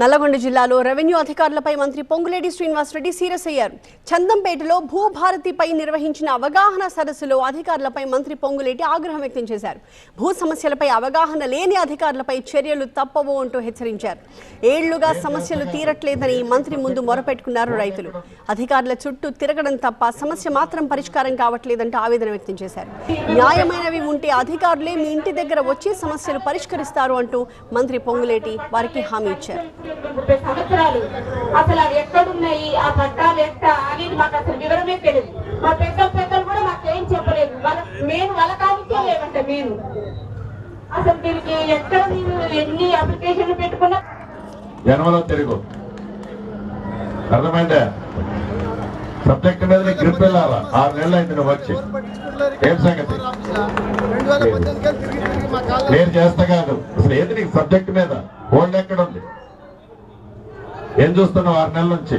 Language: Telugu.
నల్లగొండ జిల్లాలో రెవెన్యూ అధికారులపై మంత్రి పొంగులేటి శ్రీనివాసరెడ్డి సీరియస్ అయ్యారు. చందంపేటలో భూభారతిపై నిర్వహించిన అవగాహన సదస్సులో అధికారులపై మంత్రి పొంగులేటి ఆగ్రహం వ్యక్తం చేశారు. భూ సమస్యలపై అవగాహన లేని అధికారులపై చర్యలు తప్పవు అంటూ హెచ్చరించారు. ఏళ్ళుగా సమస్యలు తీరట్లేదని మంత్రి ముందు మొరపెట్టుకున్నారు రైతులు. అధికారుల చుట్టూ తిరగడం తప్ప సమస్య మాత్రం పరిష్కారం కావట్లేదంటూ ఆవేదన వ్యక్తం చేశారు. న్యాయమైనవి ఉంటే అధికారులే మీ ఇంటి దగ్గర వచ్చి సమస్యలు పరిష్కరిస్తారు అంటూ మంత్రి పొంగులేటి వారికి హామీ ఇచ్చారు. ముప్పై సంవత్సరాలు. అసలు అవి ఎక్కడున్నాయి? ఆ పట్టాలు ఎట్ట అనేది మాకు అసలు వివరమే తెలియదు మా పెద్ద పెద్దలు కూడా మాకు ఏం చెప్పలేదు. వాళ్ళ మేము వాళ్ళ కానికే లేవంట మేము. అసలు దీనికి ఎక్కడ మీరు ఎన్ని అప్లికేషన్లు పెట్టుకున్నా జన్మలో తిరుగు. అర్థమైందా? సబ్జెక్ట్ మీద నీకు గ్రిప్ వెళ్ళాలా? ఆరు నెలలు అయింది నువ్వు వచ్చి. ఏం సంగతి? నేను చేస్తా కాదు. అసలు ఏది నీకు సబ్జెక్ట్ మీద? ఓల్డ్ ఎక్కడ ఉంది? ఏం చూస్తున్నావు ఆరు నెలల నుంచి?